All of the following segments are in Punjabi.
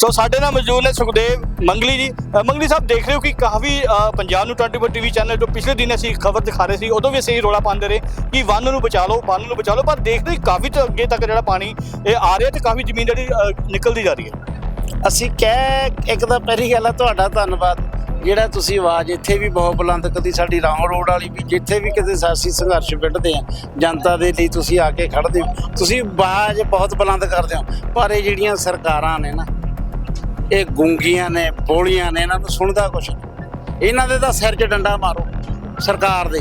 ਸੋ ਸਾਡੇ ਨਾਲ ਮੌਜੂਦ ਨੇ ਸੁਖਦੇਵ ਮੰਗਲੀ ਜੀ। ਅ, ਮੰਗਲੀ ਸਾਹਿਬ ਦੇਖ ਰਹੇ ਹੋ ਕਿ ਕਾਫੀ ਅ, ਪੰਜਾਬ ਨੂੰ 24 ਟੀਵੀ ਚੈਨਲ ਜੋ ਪਿਛਲੇ ਦਿਨ ਅਸੀਂ ਖਬਰ ਦਿਖਾ ਰਹੇ ਸੀ ਉਦੋਂ ਵੀ ਅਸੀਂ ਰੋਲਾ ਪਾਉਂਦੇ ਰਹੇ ਕਿ ਵੰਨ ਨੂੰ ਬਚਾ ਲਓ ਵੰਨ ਨੂੰ ਬਚਾ ਲਓ ਪਰ ਦੇਖਦੇ ਹੀ ਕਾਫੀ ਤੋਂ ਅੱਗੇ ਤੱਕ ਜਿਹੜਾ ਪਾਣੀ ਇਹ ਆ ਰਿਹਾ ਤੇ ਕਾਫੀ ਜ਼ਮੀਨ ਜਿਹੜੀ ਅ, ਨਿਕਲਦੀ ਜਾ ਰਹੀ ਹੈ। ਅਸੀਂ ਕਹਿ ਇੱਕ ਤਾਂ ਪਹਿਲੀ ਗੱਲ ਹੈ ਤੁਹਾਡਾ ਧੰਨਵਾਦ। ਜਿਹੜਾ ਤੁਸੀਂ ਆਵਾਜ਼ ਇੱਥੇ ਵੀ ਬਹੁਤ ਬੁਲੰਦ ਕਦੀ ਸਾਡੀ ਰਾਹੋਂ ਰੋਡ ਵਾਲੀ ਵੀ ਜਿੱਥੇ ਵੀ ਕਿਤੇ ਸਾਸੀ ਸੰਘਰਸ਼ ਵਿੱਢਦੇ ਆ ਜਨਤਾ ਦੇ ਲਈ ਤੁਸੀਂ ਆ ਕੇ ਖੜਦੇ ਹੋ। ਤੁਸੀਂ ਆਵਾਜ਼ ਬਹੁਤ ਬੁਲੰਦ ਕਰਦੇ ਹੋ ਪਰ ਇਹ ਜਿਹੜੀਆਂ ਸਰਕਾਰਾਂ ਨੇ ਨਾ ਇਹ ਗੂੰਗੀਆਂ ਨੇ ਬੋਲੀਆਂ ਨੇ ਇਹਨਾਂ ਨੂੰ ਸੁਣਦਾ ਕੁਛ ਨਹੀਂ। ਇਹਨਾਂ ਦੇ ਤਾਂ ਸਿਰ 'ਚ ਡੰਡਾ ਮਾਰੋ ਸਰਕਾਰ ਦੇ।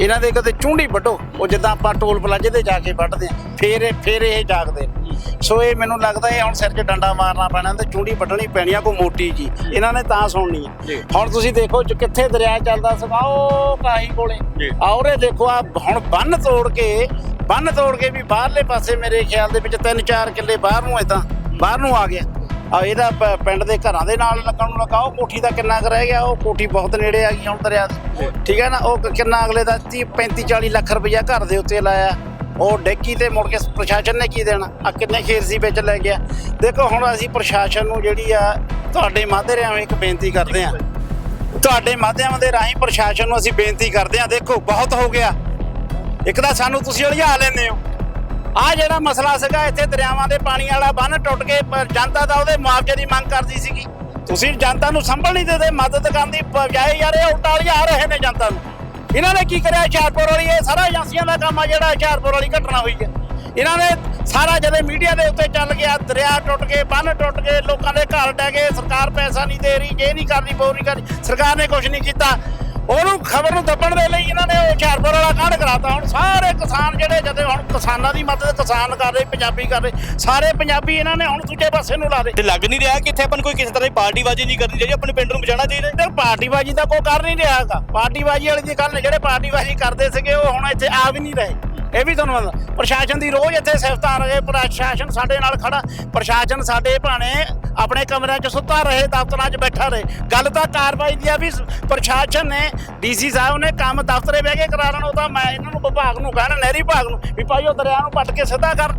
ਇਹਨਾਂ ਦੇ ਕਦੇ ਚੁੰਡੀ ਵੱਢੋ ਉਹ ਜਿੱਦਾਂ ਆਪਾਂ ਟੋਲ ਪਲਾਜ਼ੇ ਤੇ ਜਾ ਕੇ ਵੱਢਦੇ ਆ ਫੇਰ ਇਹ ਫੇਰ ਇਹ ਜਾਗਦੇ ਨੇ। ਸੋ ਇਹ ਮੈਨੂੰ ਲੱਗਦਾ ਇਹ ਹੁਣ ਸਿਰ 'ਚ ਡੰਡਾ ਮਾਰਨਾ ਪੈਣਾ ਤੇ ਚੁੰਡੀ ਵੱਢਣੀ ਪੈਣੀ ਆ ਕੋਈ ਮੋਟੀ ਜੀ। ਇਹਨਾਂ ਨੇ ਤਾਂ ਸੁਣਨੀ ਆ। ਹੁਣ ਤੁਸੀਂ ਦੇਖੋ ਜੋ ਕਿੱਥੇ ਦਰਿਆ ਚੱਲਦਾ ਉਹ ਕਾਹੀ ਕੋਲੇ। ਔਰੇ ਦੇਖੋ ਆ ਹੁਣ ਬੰਨ ਤੋੜ ਕੇ ਬੰਨ ਤੋੜ ਕੇ ਵੀ ਬਾਹਰਲੇ ਪਾਸੇ ਮੇਰੇ ਖਿਆਲ ਦੇ ਵਿੱਚ 3-4 ਕਿੱਲੇ ਬਾਹਰ ਨੂੰ ਇਦਾਂ ਬਾਹਰ ਨੂੰ ਆ ਗਿਆ। ਆ ਇਹਦਾ ਪ- ਪਿੰਡ ਦੇ ਘਰਾਂ ਦੇ ਨਾਲ ਲੱਗਣ ਨੂੰ ਲੱਗਾ ਉਹ ਕੋਠੀ ਦਾ ਕਿੰਨਾ ਕੁ ਰਹਿ ਗਿਆ, ਉਹ ਕੋਠੀ ਬਹੁਤ ਨੇੜੇ ਆ ਗਈ ਹੁਣ ਦਰਿਆ ਦੇ। ਠੀਕ ਹੈ ਨਾ? ਉਹ ਕ- ਕਿੰਨਾ ਅਗਲੇ ਦਾ 30 35 40 ਲੱਖ ਰੁਪਇਆ ਘਰ ਦੇ ਉੱਤੇ ਲਾਇਆ। ਉਹ ਡੇਕੀ ਤੇ ਮੁੜ ਕੇ ਪ੍ਰਸ਼ਾਸਨ ਨੇ ਕੀ ਦੇਣਾ? ਆ ਕਿੰਨੇ ਖੇਤ ਸੀ ਵਿੱਚ ਲੈ ਗਿਆ। ਦੇਖੋ ਹੁਣ ਅਸੀਂ ਪ੍ਰਸ਼ਾਸਨ ਨੂੰ ਜਿਹੜੀ ਆ, ਤੁਹਾਡੇ ਮਾਧਿਅਮ ਰਾਹੀਂ ਇੱਕ ਬੇਨਤੀ ਕਰਦੇ ਹਾਂ। ਤੁਹਾਡੇ ਮਾਧਿਅਮ ਦੇ ਰਾਹੀਂ ਪ੍ਰਸ਼ਾਸਨ ਨੂੰ ਅਸੀਂ ਬੇਨਤੀ ਕਰਦੇ ਹਾਂ। ਦੇਖੋ, ਬਹੁਤ ਹੋ ਗਿਆ। ਇੱਕ ਤਾਂ ਸਾਨੂੰ ਤੁਸੀਂ ਉਲਝਾ ਲੈਂਦੇ ਹੋ। ਆ ਜਿਹੜਾ ਮਸਲਾ ਸੀਗਾ, ਇੱਥੇ ਦਰਿਆਵਾਂ ਦੇ ਪਾਣੀ ਵਾਲਾ ਬੰਨ ਟੁੱਟ ਕੇ ਜਨਤਾ ਦਾ ਉਹਦੇ ਮੁਆਵਜ਼ੇ ਦੀ ਮੰਗ ਕਰਦੀ ਸੀਗੀ। ਤੁਸੀਂ ਜਨਤਾ ਨੂੰ ਸੰਭਲ ਨਹੀਂ ਦੇਦੇ, ਮਦਦ ਕਰਨ ਦੀ ਬਜਾਏ ਯਾਰ, ਇਹ ਉਲਟਾ ਆ ਰਹੇ ਨੇ ਜਨਤਾ ਨੂੰ। ਇਹਨਾਂ ਨੇ ਕੀ ਕਰਿਆ, ਹੁਸ਼ਿਆਰਪੁਰ ਵਾਲੀ, ਇਹ ਸਾਰਾ ਏਜੰਸੀਆਂ ਦਾ ਕੰਮ ਆ ਜਿਹੜਾ ਹੁਸ਼ਿਆਰਪੁਰ ਵਾਲੀ ਘਟਨਾ ਹੋਈ ਹੈ। ਇਹਨਾਂ ਨੇ ਸਾਰਾ ਜਦੋਂ ਮੀਡੀਆ ਦੇ ਉੱਤੇ ਚੱਲ ਗਿਆ, ਦਰਿਆ ਟੁੱਟ ਗਏ, ਬੰਨ ਟੁੱਟ ਗਏ, ਲੋਕਾਂ ਦੇ ਘਰ ਡਹਿ ਗਏ, ਸਰਕਾਰ ਪੈਸਾ ਨਹੀਂ ਦੇ ਰਹੀ, ਜੇ ਨਹੀਂ ਕਰਨੀ ਬੋ ਨਹੀਂ ਕਰਨੀ ਸਰਕਾਰ ਨੇ ਕੁਝ ਨਹੀਂ ਕੀਤਾ। ਉਹਨੂੰ ਖਬਰ ਨੂੰ ਦੱਬਣ ਦੇ ਲਈ ਇਹਨਾਂ ਨੇ ਉਹ ਹੁਸ਼ਿਆਰਪੁਰ ਵਾਲਾ ਕਾਂਡ ਕਰਾਤਾ। ਹੁਣ ਸਾਰੇ ਕਿਸਾਨ ਜਿਹੜੇ ਜਦੋਂ ਹੁਣ ਕਿਸਾਨਾਂ ਦੀ ਮਦਦ ਕਿਸਾਨ ਕਰ ਰਹੇ ਪੰਜਾਬੀ ਕਰ ਰਹੇ ਸਾਰੇ ਪੰਜਾਬੀ ਇਹਨਾਂ ਨੇ ਹੁਣ ਦੂਜੇ ਪਾਸੇ ਨੂੰ ਲਾ ਦੇ। ਤੇ ਲੱਗ ਨਹੀਂ ਰਿਹਾ ਕਿ ਇੱਥੇ ਆਪਾਂ ਕੋਈ ਕਿਸੇ ਤਰ੍ਹਾਂ ਦੀ ਪਾਰਟੀਬਾਜ਼ੀ ਨਹੀਂ ਕਰਨੀ ਚਾਹੀਦੀ ਆਪਣੇ ਪਿੰਡ ਨੂੰ ਬਚਾਉਣਾ ਚਾਹੀਦਾ। ਇੱਧਰ ਪਾਰਟੀਬਾਜੀ ਦਾ ਕੋਈ ਕਰ ਨਹੀਂ ਰਿਹਾ ਹੈਗਾ। ਪਾਰਟੀਬਾਜੀ ਵਾਲੀ ਦੀ ਗੱਲ ਜਿਹੜੇ ਪਾਰਟੀਬਾਜੀ ਕਰਦੇ ਸੀਗੇ ਉਹ ਹੁਣ ਇੱਥੇ ਆ ਵੀ ਨਹੀਂ ਰਹੇ। ਇਹ ਵੀ ਤੁਹਾਨੂੰ ਪਤਾ ਪ੍ਰਸ਼ਾਸਨ ਦੀ ਰੋਜ਼ ਇੱਥੇ ਸਿਫਤਾਂ ਆ ਰਹੇ ਪ੍ਰਸ਼ਾਸਨ ਸਾਡੇ ਨਾਲ ਖੜਾ ਪ੍ਰਸ਼ਾਸਨ ਸਾਡੇ ਭਾਣੇ ਆਪਣੇ ਕਮਰਿਆਂ 'ਚ ਸੁੱਤਾ ਰਹੇ ਦਫ਼ਤਰਾਂ 'ਚ ਬੈਠਾ ਰਹੇ। ਗੱਲ ਤਾਂ ਕਾਰਵਾਈ ਦੀ ਆ ਵੀ ਪ੍ਰਸ਼ਾਸਨ ਨੇ ਡੀਸੀ ਸਾਹਿਬ ਨੇ ਕੰਮ ਦਫ਼ਤਰੇ ਬਹਿ ਕੇ ਕਰਾ ਲੈਣ ਉਹ ਤਾਂ ਮੈਂ ਇਹਨਾਂ ਨੂੰ ਵਿਭਾਗ ਨੂੰ ਕਹਿਣਾ ਨਹਿਰੀ ਵਿਭਾਗ ਨੂੰ ਵੀ ਭਾਈ ਉਹ ਦਰਿਆ ਨੂੰ ਪੱਟ ਕੇ ਸਿੱਧਾ ਕਰ।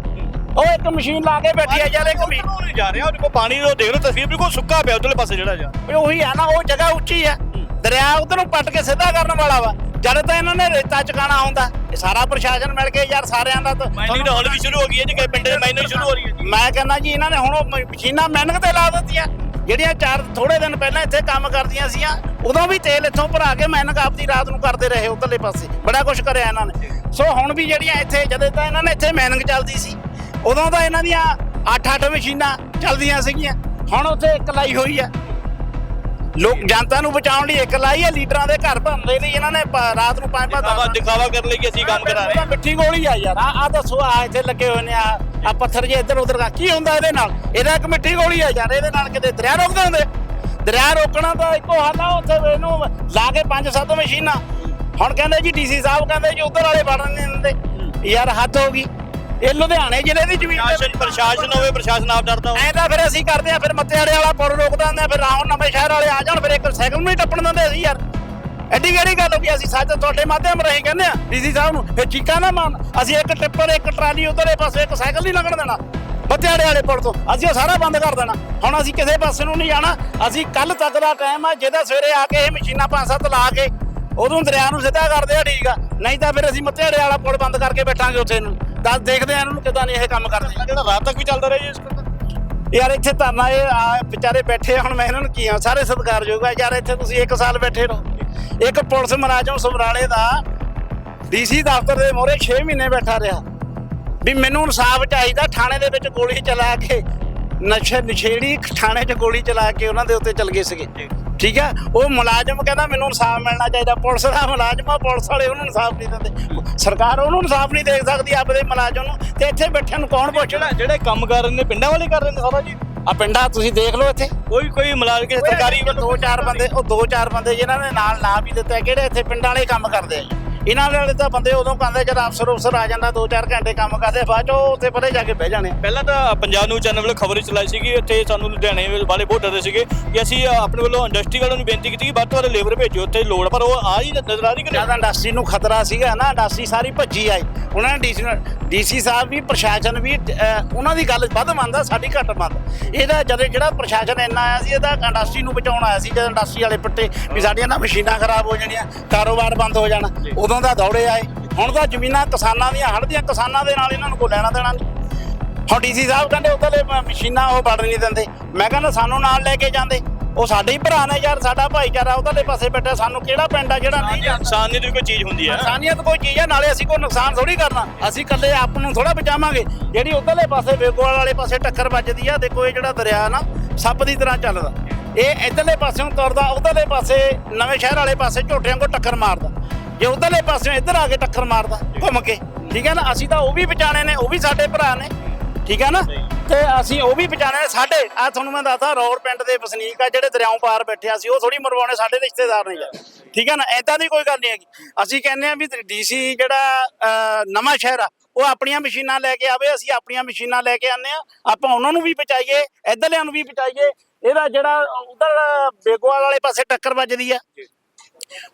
ਉਹ ਇੱਕ ਮਸ਼ੀਨ ਲਾ ਕੇ ਬੈਠੀ ਆ ਮਸ਼ੀਨ ਉਹ ਨਹੀਂ ਜਾ ਰਿਹਾ ਉਹਦੇ ਕੋਲ ਪਾਣੀ ਉਹ ਦੇਖ ਲਓ ਤਸਵੀਰ ਬਿਲਕੁਲ ਸੁੱਕਾ ਪਿਆ ਉਧਰਲੇ ਪਾਸੇ ਜਿਹੜਾ ਜਾ। ਉਹੀ ਆ ਨਾ ਉਹ ਜਗ੍ਹਾ ਉੱਚੀ ਆ। ਦਰਿਆ ਉਧਰ ਨੂੰ ਪੱਟ ਕੇ ਸਿੱਧਾ ਕਰਨ ਵਾਲਾ ਵਾ। ਜਦ ਤਾਂ ਇਹਨਾਂ ਨੇ ਰੇਤਾ ਚਕਾਣਾ ਹੁੰਦਾ ਇਹ ਸਾਰਾ ਪ੍ਰਸ਼ਾਸਨ ਮਿਲ ਕੇ ਯਾਰ ਸਾਰਿਆਂ ਦਾ ਤਾਂ। ਮਾਈਨਿੰਗ ਹੁਣ ਵੀ ਸ਼ੁਰੂ ਹੋ ਗਈ ਹੈ ਜੀ ਕਿ ਪਿੰਡ ਦੇ ਮਾਈਨਿੰਗ ਸ਼ੁਰੂ ਹੋ ਰਹੀ ਹੈ ਜੀ। ਮੈਂ ਕਹਿੰਦਾ ਜੀ ਇਹਨਾਂ ਨੇ ਹੁਣ ਉਹ ਮਸ਼ੀਨਾਂ ਮੈਨਕ ਤੇ ਲਾ ਦਿੱਤੀਆਂ। ਜਿਹੜੀਆਂ ਚਾਰ ਥੋੜੇ ਦਿਨ ਪਹਿਲਾਂ ਇੱਥੇ ਕੰਮ ਕਰਦੀਆਂ ਸੀਆਂ ਉਦੋਂ ਵੀ ਤੇਲ ਇੱਥੋਂ ਭਰਾ ਕੇ ਮੈਨਕ ਆਪਦੀ ਰਾਤ ਨੂੰ ਕਰਦੇ ਰਹੇ ਉਧਰਲੇ ਪਾਸੇ। ਬੜਾ ਕੁਝ ਕਰਿਆ ਇਹਨਾਂ ਨੇ। ਸੋ ਹੁਣ ਵੀ ਜਿਹੜੀਆਂ ਇੱਥੇ ਜਦੋਂ ਤਾਂ ਇਹਨਾਂ ਨੇ ਇੱਥੇ ਮੈਨਕ ਚੱਲਦੀ ਸੀ ਉਦੋਂ ਤਾਂ ਇਹਨਾਂ ਦੀਆਂ 8-8 ਮਸ਼ੀਨਾਂ ਚੱਲਦੀਆਂ ਸੀਗੀਆਂ। ਹੁਣ ਉੱਥੇ ਇੱਕ ਲਾਈ ਹੋਈ ਆ ਲੋਕ ਜਨਤਾ ਨੂੰ ਬਚਾਉਣ ਲਈ ਇੱਕ ਲਾਈ ਹੈ ਲੀਡਰਾਂ ਦੇ ਘਰ ਭਰਨ ਦੇ ਲਈ ਇਹਨਾਂ ਨੇ ਪ- ਰਾਤ ਨੂੰ ਪੰਜ ਪੰਜ ਦਿਖਾਵਾ ਦਸ- ਦਿਖਾਵਾ ਕਰਨ ਲਈ ਕਿ ਅਸੀਂ ਕੰਮ ਕਰਾ ਰਹੇ ਹਾਂ। ਮਿੱਠੀ ਗੋਲੀ ਆ ਯਾਰ। ਆ ਆ ਦੱਸੋ ਆ ਇੱਥੇ ਲੱਗੇ ਹੋਏ ਨੇ ਆ ਆ ਪੱਥਰ ਜੇ ਇੱਧਰ ਉੱਧਰ ਦਾ ਕੀ ਹੁੰਦਾ ਇਹਦੇ ਨਾਲ? ਇਹਦਾ ਇੱਕ ਮਿੱਠੀ ਗੋਲੀ ਆ ਯਾਰ ਇਹਦੇ ਨਾਲ ਕਿਤੇ ਦਰਿਆ ਰੋਕਦੇ ਹੁੰਦੇ? ਦਰਿਆ ਰੋਕਣਾ ਤਾਂ ਇੱਕੋ ਹੱਲ ਆ ਉੱਥੇ ਇਹਨੂੰ ਲਾ ਕੇ ਪੰਜ ਸੱਤ ਮਸ਼ੀਨਾਂ। ਹੁਣ ਕਹਿੰਦੇ ਜੀ ਡੀਸੀ ਸਾਹਿਬ ਕਹਿੰਦੇ ਜੀ ਉਧਰ ਵਾਲੇ ਵੜਨ ਨਹੀਂ ਦਿੰਦੇ। ਯਾਰ ਹੱਦ ਹੋ ਗਈ। ਇਹ ਲੁਧਿਆਣੇ ਜ਼ਿਲ੍ਹੇ ਦੀ ਜ਼ਮੀਨ ਦੇ ਪ੍ਰਸ਼ਾਸਨ ਪ੍ਰਸ਼ਾਸਨ ਹੋਵੇ ਪ੍ਰਸ਼ਾਸਨ ਆਪ ਡਰਦਾ ਹੋਵੇ। ਐਂ ਤਾਂ ਫਿਰ ਅਸੀਂ ਕਰਦੇ ਆ ਫਿਰ ਮੱਤੇਆੜੇ ਵਾਲਾ ਪੁਰ ਰੋਕ ਦਿੰਦੇ ਆ ਫਿਰ ਰਾਵਣ ਨਵੇਂ ਸ਼ਹਿਰ ਵਾਲੇ ਆ ਜਾਣ ਫਿਰ ਇੱਕ ਸਾਈਕਲ ਨਹੀਂ ਟੱਪਣ ਦਿੰਦੇ ਅਸੀਂ ਯਾਰ। ਐਡੀ ਕਿਹੜੀ ਗੱਲ ਹੋ ਗਈ? ਅਸੀਂ ਸੱਚ ਤੁਹਾਡੇ ਮਾਧਿਅਮ ਰਾਹੀਂ ਕਹਿੰਦੇ ਆ ਡੀਸੀ ਸਾਹਿਬ ਨੂੰ ਫਿਰ ਚੀਕਾਂ ਨਾ ਮਾਰਨ। ਅਸੀਂ ਇੱਕ ਟਿੱਪਰ ਇੱਕ ਟਰਾਲੀ ਉਧਰਲੇ ਪਾਸੇ ਇੱਕ ਸਾਈਕਲ ਨਹੀਂ ਲੰਘਣ ਦੇਣਾ। ਮੱਤੇਆੜੇ ਵਾਲੇ ਪੁਰ ਤੋਂ। ਅਸੀਂ ਉਹ ਸਾਰਾ ਬੰਦ ਕਰ ਦੇਣਾ। ਹੁਣ ਅਸੀਂ ਕਿਸੇ ਪਾਸੇ ਨੂੰ ਨਹੀਂ ਜਾਣਾ। ਅਸੀਂ ਕੱਲ ਤੱਕ ਦਾ ਟਾਈਮ ਆ ਜਿਹਦਾ ਸਵੇਰੇ ਆ ਕੇ ਇਹ ਮਸ਼ੀਨਾਂ ਪੰਜ ਸੱਤ ਲਾ ਕੇ ਉਦੋਂ ਦਰਿਆ ਨੂੰ ਸਿੱਧਾ ਕਰਦੇ ਆ ਠੀਕ ਆ। ਨਹੀਂ ਤਾਂ ਫਿਰ ਅਸੀਂ ਮੱਤੇਆੜੇ ਵਾਲਾ ਪੁਲ ਬੰਦ ਕਰਕੇ ਬੈਠਾਂਗੇ ਉੱਥੇ ਨੂੰ। ਦੱਸ ਦੇਖਦੇ ਆ ਇਹਨਾਂ ਨੂੰ ਕਿਦਾਂ ਨਹੀਂ ਇਹ ਕੰਮ ਕਰਦੇ ਜਿਹੜਾ ਰਾਤ ਤੱਕ ਵੀ ਚੱਲਦਾ ਰਿਹਾ ਜੀ ਇਸ ਯਾਰ ਇੱਥੇ ਧਰਨਾ ਇਹ ਆ ਵਿਚਾਰੇ ਬੈਠੇ ਆ, ਹੁਣ ਮੈਂ ਇਹਨਾਂ ਨੂੰ ਕੀ ਆ ਸਾਰੇ ਸਤਿਕਾਰਯੋਗ ਆ। ਯਾਰ ਇੱਥੇ ਤੁਸੀਂ 1 ਸਾਲ ਬੈਠੇ ਰਹੋ। ਇੱਕ ਪੁਲਿਸ ਮੁਲਾਜ਼ਮ ਸਮਰਾਲੇ ਦਾ ਡੀਸੀ ਦਫ਼ਤਰ ਦੇ ਮੋਹਰੇ 6 ਮਹੀਨੇ ਬੈਠਾ ਰਿਹਾ। ਵੀ ਮੈਨੂੰ ਇਨਸਾਫ ਚਾਹੀਦਾ ਥਾਣੇ ਦੇ ਵਿੱਚ ਗੋਲੀ ਚਲਾ ਕੇ ਨਸ਼ੇ ਨਸ਼ੇੜੀ ਥਾਣੇ 'ਚ ਗੋਲੀ ਚਲਾ ਕੇ ਉਹਨਾਂ ਦੇ ਉੱਤੇ ਚਲ ਗਏ ਸੀਗੇ। ਠੀਕ ਆ? ਉਹ ਮੁਲਾਜ਼ਮ ਕਹਿੰਦਾ ਮੈਨੂੰ ਇਨਸਾਫ ਮਿਲਣਾ ਚਾਹੀਦਾ। ਪੁਲਿਸ ਦਾ ਮੁਲਾਜ਼ਮ ਆ ਪੁਲਿਸ ਵਾਲੇ ਉਹਨੂੰ ਇਨਸਾਫ ਨਹੀਂ ਦਿੰਦੇ। ਸਰਕਾਰ ਉਹਨੂੰ ਇਨਸਾਫ ਨਹੀਂ ਦੇ ਸਕਦੀ ਆਪਦੇ ਮੁਲਾਜ਼ਮ ਨੂੰ। ਤੇ ਇੱਥੇ ਬੈਠਿਆਂ ਨੂੰ ਕੌਣ ਪੁੱਛਦਾ ਜਿਹੜਾ ਕੰਮ ਕਰ ਰਹੇ ਨੇ ਪਿੰਡਾਂ ਵਾਲੇ ਕਰ ਰਹੇ ਨੇ ਸਾਰਾ ਜੀ। ਆ ਪਿੰਡਾਂ ਤੁਸੀਂ ਦੇਖ ਲਓ ਇੱਥੇ। ਕੋਈ ਕੋਈ ਮੁਲਾਜ਼ਮ ਸਰਕਾਰੀ ਵੱਲੋਂ ਦੋ ਚਾਰ ਬੰਦੇ ਉਹ ਦੋ ਚਾਰ ਬੰਦੇ ਜਿਨ੍ਹਾਂ ਨੇ ਨਾਲ ਨਾਂ ਵੀ ਦਿੱਤਾ ਕਿਹੜੇ ਇੱਥੇ ਪਿੰਡਾਂ ਵਾਲੇ ਕੰਮ ਕਰਦੇ ਆ ਜੀ। ਇਹਨਾਂ ਵਾਲੇ ਤਾਂ ਬੰਦੇ ਉਦੋਂ ਕਹਿੰਦੇ ਜਦ ਅਫਸਰ ਅਫਸਰ ਆ ਜਾਂਦਾ 2-4 ਘੰਟੇ ਕੰਮ ਕਰਦੇ ਬਾਅਦ ਚ ਉਹ ਉੱਥੇ ਪਰੇ ਜਾ ਕੇ ਬਹਿ ਜਾਣੇ। ਪਹਿਲਾਂ ਤਾਂ ਪੰਜਾਬ ਨਿਊਜ਼ ਚੈਨਲ ਵੱਲੋਂ ਖਬਰ ਚਲਾਈ ਸੀਗੀ ਇੱਥੇ ਸਾਨੂੰ ਲੁਧਿਆਣੇ ਵਾਲੇ ਬਹੁਤ ਡਰਦੇ ਸੀਗੇ ਕਿ ਅਸੀਂ ਆਪਣੇ ਵੱਲੋਂ ਇੰਡਸਟਰੀ ਵਾਲਿਆਂ ਨੂੰ ਬੇਨਤੀ ਕੀਤੀ ਕਿ ਵੱਧ ਤੋਂ ਵੱਧ ਲੇਬਰ ਭੇਜੋ ਉੱਥੇ ਲੋੜ ਪਰ ਉਹ ਆ ਹੀ ਨਜ਼ਰ ਆ ਰਹੀ ਕਿ ਜ਼ਿਆਦਾ ਇੰਡਸਟਰੀ ਨੂੰ ਖਤਰਾ ਸੀਗਾ ਨਾ ਇੰਡਸਟਰੀ ਸਾਰੀ ਭੱਜੀ ਆਈ। ਉਹਨਾਂ ਨੇ ਡੀਸੀ ਡੀਸੀ ਸਾਹਿਬ ਵੀ ਪ੍ਰਸ਼ਾਸਨ ਵੀ ਉਹਨਾਂ ਦੀ ਗੱਲ ਵੱਧ ਮੰਨਦਾ ਸਾਡੀ ਘੱਟ ਮੰਨਦਾ। ਇਹਦਾ ਜਦ ਜਿਹੜਾ ਪ੍ਰਸ਼ਾਸਨ ਇੰਨਾ ਆਇਆ ਸੀ ਇਹਦਾ ਇੰਡਸਟਰੀ ਨੂੰ ਬਚਾਉਣ ਆਇਆ ਸੀ ਜਦ ਇੰਡਸਟਰੀ ਵਾਲੇ ਪੱਟੇ ਵੀ ਸਾਡੀਆਂ ਨਾ ਮਸ਼ੀਨਾਂ ਖਰਾਬ ਹੋ ਜਾਣੀਆਂ ਕਾਰੋਬਾਰ ਬੰਦ ਹੋ ਜਾਣਾ। ਉਦੋਂ ਦਾ ਦੌੜੇ ਆਏ। ਹੁਣ ਤਾਂ ਜ਼ਮੀਨਾਂ ਕਿਸਾਨਾਂ ਦੀਆਂ ਹੜਦੀਆਂ ਕਿਸਾਨਾਂ ਦੇ ਨਾਲ ਇਹਨਾਂ ਨੂੰ ਕੋਈ ਲੈਣਾ ਦੇਣਾ ਨਹੀਂ। ਹੁਣ ਡੀਸੀ ਸਾਹਿਬ ਕਹਿੰਦੇ ਉਧਰਲੇ ਮਸ਼ੀਨਾਂ ਉਹ ਵੜ ਨਹੀਂ ਦਿੰਦੇ। ਮੈਂ ਕਹਿੰਦਾ ਸਾਨੂੰ ਨਾਲ ਲੈ ਕੇ ਜਾਂਦੇ। ਉਹ ਸਾਡੇ ਹੀ ਭਰਾ ਨੇ ਯਾਰ ਸਾਡਾ ਭਾਈਚਾਰਾ ਉਧਰਲੇ ਪਾਸੇ ਬੈਠਾ। ਸਾਨੂੰ ਕਿਹੜਾ ਪਿੰਡ ਆ ਜਿਹੜਾ ਨਹੀਂ ਜਾਂਦਾ? ਇਨਸਾਨ ਦੀ ਕੋਈ ਚੀਜ਼ ਹੁੰਦੀ ਹੈ। ਇਨਸਾਨੀਅਤ ਕੋਈ ਚੀਜ਼ ਹੈ ਨਾਲੇ ਅਸੀਂ ਕੋਈ ਨੁਕਸਾਨ ਥੋੜੀ ਕਰਨਾ। ਅਸੀਂ ਇਕੱਲੇ ਆਪ ਨੂੰ ਥੋੜਾ ਬਚਾਵਾਂਗੇ। ਜਿਹੜੀ ਉਧਰਲੇ ਪਾਸੇ ਬੇਗੋਵਾਲ ਵਾਲੇ ਪਾਸੇ ਟੱਕਰ ਵੱਜਦੀ ਆ ਦੇਖੋ ਇਹ ਜਿਹੜਾ ਦਰਿਆ ਨਾ ਸੱਪ ਦੀ ਤਰ੍ਹਾਂ ਚੱਲਦਾ। ਇਹ ਇਧਰਲੇ ਪਾਸਿਓਂ ਤੁਰਦਾ ਉਧਰਲੇ ਪਾਸੇ ਨਵੇਂ ਸ਼ਹਿਰ ਵਾਲੇ ਪਾਸੇ ਝੋਟਿਆਂ ਕੋ ਟੱਕਰ ਮਾਰਦਾ। ਜੇ ਉਧਰਲੇ ਪਾਸਿਓਂ ਇੱਧਰ ਆ ਕੇ ਟੱਕਰ ਮਾਰਦਾ ਘੁੰਮ ਕੇ ਠੀਕ ਹੈ ਨਾ? ਅਸੀਂ ਤਾਂ ਉਹ ਵੀ ਬਚਾਣੇ ਨੇ ਉਹ ਵੀ ਸਾਡੇ ਭਰਾ ਨੇ ਠੀਕ ਹੈ ਨਾ? ਤੇ ਅਸੀਂ ਉਹ ਵੀ ਬਚਾਣੇ ਨੇ ਸਾਡੇ। ਆ ਤੁਹਾਨੂੰ ਮੈਂ ਦੱਸਦਾ ਰੌੜ ਪਿੰਡ ਦੇ ਵਸਨੀਕ ਆ ਜਿਹੜੇ ਦਰਿਆਓਂ ਪਾਰ ਬੈਠੇ ਆ ਸੀ ਉਹ ਥੋੜੀ ਮਰਵਾਉਣੇ ਸਾਡੇ ਰਿਸ਼ਤੇਦਾਰ ਨੇ ਠੀਕ ਹੈ ਨਾ? ਐਦਾਂ ਦੀ ਕੋਈ ਗੱਲ ਨਹੀਂ ਹੈਗੀ। ਅਸੀਂ ਕਹਿੰਦੇ ਆ ਵੀ ਡੀਸੀ ਜਿਹੜਾ ਅਹ, ਨਵਾਂ ਸ਼ਹਿਰ ਆ ਉਹ ਆਪਣੀਆਂ ਮਸ਼ੀਨਾਂ ਲੈ ਕੇ ਆਵੇ ਅਸੀਂ ਆਪਣੀਆਂ ਮਸ਼ੀਨਾਂ ਲੈ ਕੇ ਆਨੇ ਆ ਆਪਾਂ ਉਹਨਾਂ ਨੂੰ ਵੀ ਬਚਾਈਏ ਇੱਧਰਲਿਆਂ ਨੂੰ ਵੀ ਬਚਾਈਏ। ਇਹਦਾ ਜਿਹੜਾ ਉਧਰ ਬੇਗੋਵਾਲ ਵਾਲੇ ਪਾਸੇ ਟੱਕਰ ਵੱਜਦੀ ਆ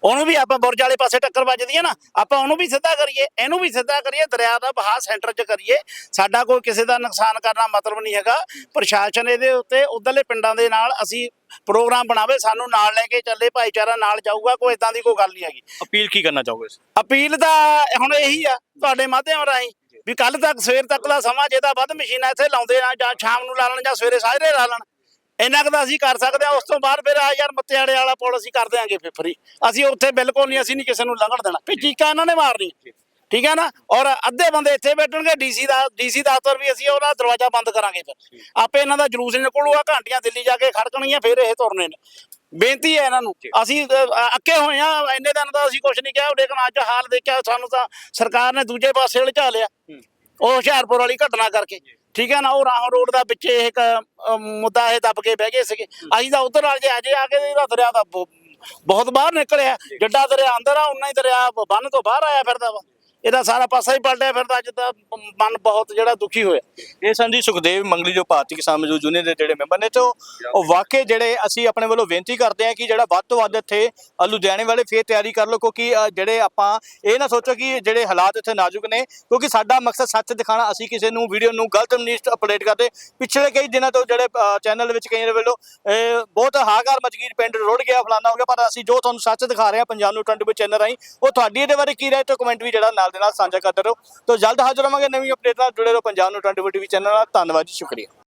ਉਹਨੂੰ ਵੀ ਆਪਾਂ ਬੁਰਜ ਵਾਲੇ ਪਾਸੇ ਟੱਕਰ ਵੱਜਦੀ ਹੈ ਨਾ ਆਪਾਂ ਉਹਨੂੰ ਵੀ ਸਿੱਧਾ ਕਰੀਏ ਇਹਨੂੰ ਵੀ ਸਿੱਧਾ ਕਰੀਏ ਦਰਿਆ ਦਾ ਬਹਾ ਸੈਂਟਰ 'ਚ ਕਰੀਏ। ਸਾਡਾ ਕੋਈ ਕਿਸੇ ਦਾ ਨੁਕਸਾਨ ਕਰਨਾ ਮਤਲਬ ਨਹੀਂ ਹੈਗਾ। ਪ੍ਰਸ਼ਾਸਨ ਇਹਦੇ ਉੱਤੇ ਉਧਰਲੇ ਪਿੰਡਾਂ ਦੇ ਨਾਲ ਅਸੀਂ ਪ੍ਰੋਗਰਾਮ ਬਣਾਵੇ ਸਾਨੂੰ ਨਾਲ ਲੈ ਕੇ ਚੱਲੇ ਭਾਈਚਾਰਾ ਨਾਲ ਜਾਊਗਾ ਕੋਈ ਇਦਾਂ ਦੀ ਕੋਈ ਗੱਲ ਨਹੀਂ ਹੈਗੀ। ਅਪੀਲ ਕੀ ਕਰਨਾ ਚਾਹੋਗੇ ਅਪੀਲ ਤਾਂ ਹੁਣ ਇਹੀ ਆ ਤੁਹਾਡੇ ਮਾਧਿਅਮ ਰਾਹੀਂ ਵੀ ਕੱਲ ਤੱਕ ਸਵੇਰ ਤੱਕ ਦਾ ਸਮਾਂ ਜੇ ਤਾਂ ਵੱਧ ਮਸ਼ੀਨਾਂ ਇੱਥੇ ਲਾਉਂਦੇ ਆ ਜਾਂ ਸ਼ਾਮ ਨੂੰ ਲਾ ਲੈਣ ਜਾਂ ਸਵੇਰੇ ਸਾਜਰੇ ਲਾ ਲੈਣ ਇੰਨਾ ਕੁ ਤਾਂ ਅਸੀਂ ਕਰ ਸਕਦੇ ਆ ਉਸ ਤੋਂ ਬਾਅਦ ਫਿਰ ਆ ਯਾਰ ਮੱਤੇਆੜੇ ਵਾਲਾ ਪੁਲ ਅਸੀਂ ਕਰ ਦਿਆਂਗੇ ਫਿਰ ਫਰੀ ਅਸੀਂ ਉੱਥੇ ਬਿਲਕੁਲ ਨਹੀਂ ਅਸੀਂ ਨਹੀਂ ਕਿਸੇ ਨੂੰ ਲੰਘਣ ਦੇਣਾ। ਵੀ ਚੀਕਾਂ ਇਹਨਾਂ ਨੇ ਮਾਰਨੀ। ਠੀਕ ਹੈ ਨਾ? ਔਰ ਅੱਧੇ ਬੰਦੇ ਇੱਥੇ ਬੈਠਣਗੇ ਡੀਸੀ ਦਾ ਡੀਸੀ ਦਫ਼ਤਰ ਵੀ ਅਸੀਂ ਉਹਦਾ ਦਰਵਾਜ਼ਾ ਬੰਦ ਕਰਾਂਗੇ ਫਿਰ। ਆਪੇ ਇਹਨਾਂ ਦਾ ਜਲੂਸ ਨਿਕਲੂਗਾ ਘੰਟੀਆਂ ਦਿੱਲੀ ਜਾ ਕੇ ਖੜਕਣਗੀਆਂ ਫਿਰ ਇਹ ਤੁਰਨੇ ਨੇ। ਬੇਨਤੀ ਹੈ ਇਹਨਾਂ ਨੂੰ ਅਸੀਂ ਅੱਕੇ ਹੋਏ ਆ ਇੰਨੇ ਦਿਨ ਦਾ ਅਸੀਂ ਕੁਝ ਨਹੀਂ ਕਿਹਾ ਲੇਕਿਨ ਅੱਜ ਹਾਲ ਦੇਖਿਆ ਸਾਨੂੰ ਤਾਂ ਸਰਕਾਰ ਨੇ ਦੂਜੇ ਪਾਸੇ ਉਲਝਾ ਲਿਆ। ਉਹ ਹੁਸ਼ਿਆਰਪੁਰ ਵਾਲੀ ਘਟਨਾ ਕਰਕੇ। ਠੀਕ ਹੈ ਨਾ ਉਹ ਰਾਹ ਰੋਡ ਦਾ ਵਿੱਚ ਇਹ ਇੱਕ ਮੁੱਦਾ ਇਹ ਦੱਬ ਕੇ ਬਹਿ ਗਏ ਸੀਗੇ। ਅਸੀਂ ਤਾਂ ਉਧਰ ਆ ਜੇ ਅਜੇ ਆ ਕੇ ਇਹਦਾ ਦਰਿਆ ਦਾ ਬਹੁਤ ਬਾਹਰ ਨਿਕਲਿਆ ਜਿੱਡਾ ਦਰਿਆ ਅੰਦਰ ਆ ਉਨਾ ਹੀ ਦਰਿਆ ਬੰਨ ਤੋਂ ਬਾਹਰ ਆਇਆ ਫਿਰਦਾ ਵਾ। ਇਹਦਾ ਸਾਰਾ ਪਾਸਾ ਹੀ ਪਲਟਿਆ ਫਿਰਦਾ ਜਿੱਦਾਂ ਮਨ ਬਹੁਤ ਜਿਹੜਾ ਦੁਖੀ ਹੋਇਆ। ਇਹ ਸਨ ਜੀ ਸੁਖਦੇਵ ਮੰਗਲੀ ਜੋ ਭਾਰਤੀ ਕਿਸਾਨ ਮਜ਼ਦੂਰ ਯੂਨੀਅਨ ਦੇ ਜਿਹੜੇ ਮੈਂਬਰ ਨੇ ਤੇ ਉਹ ਉਹ ਵਾਕਈ ਜਿਹੜੇ ਅਸੀਂ ਆਪਣੇ ਵੱਲੋਂ ਬੇਨਤੀ ਕਰਦੇ ਹਾਂ ਕਿ ਜਿਹੜਾ ਵੱਧ ਤੋਂ ਵੱਧ ਇੱਥੇ ਲੁਧਿਆਣੇ ਵਾਲੇ ਫੇਰ ਤਿਆਰੀ ਕਰ ਲਓ ਕਿਉਂਕਿ ਜਿਹੜੇ ਆਪਾਂ ਇਹ ਨਾ ਸੋਚੋ ਕਿ ਜਿਹੜੇ ਹਾਲਾਤ ਇੱਥੇ ਨਾਜ਼ੁਕ ਨੇ ਕਿਉਂਕਿ ਸਾਡਾ ਮਕਸਦ ਸੱਚ ਦਿਖਾਣਾ ਅਸੀਂ ਕਿਸੇ ਨੂੰ ਵੀਡੀਓ ਨੂੰ ਗਲਤ ਨਹੀਂ ਅਪਡੇਟ ਕਰਦੇ। ਪਿਛਲੇ ਕਈ ਦਿਨਾਂ ਤੋਂ ਜਿਹੜੇ ਚੈਨਲ ਵਿੱਚ ਕਈ ਵੱਲੋਂ ਅ, ਬਹੁਤ ਹਾਕਾਰ ਮਚ ਪਿੰਡ ਰੁੜ ਗਿਆ ਫਲਾਣਾ ਹੋ ਗਿਆ ਪਰ ਅਸੀਂ ਜੋ ਤੁਹਾਨੂੰ ਸੱਚ ਦਿਖਾ ਰਹੇ ਹਾਂ ਪੰਜਾਬ ਨੂੰ 24 ਚੈਨਲ ਰਾਹੀਂ ਉਹ ਤੁਹਾਡੀ ਇਹਦੇ ਬਾਰੇ ਕੀ ਰਾਏ ਤੇ ਕਮੈਂਟ ਵੀ ਜਿਹੜਾ ਨਾਲ ਦੇ ਨਾਲ ਸਾਂਝਾ ਕਰਦੇ ਰਹੋ ਤੋਂ ਜਲਦ ਹਾਜ਼ਰ ਹੋਵਾਂਗੇ ਨਵੀਂ ਅਪਡੇਟ ਨਾਲ। ਜੁੜੇ ਰਹੋ ਪੰਜਾਬ ਨੂੰ 24 ਟੀਵੀ ਚੈਨਲ ਨਾਲ। ਧੰਨਵਾਦ ਜੀ, ਸ਼ੁਕਰੀਆ।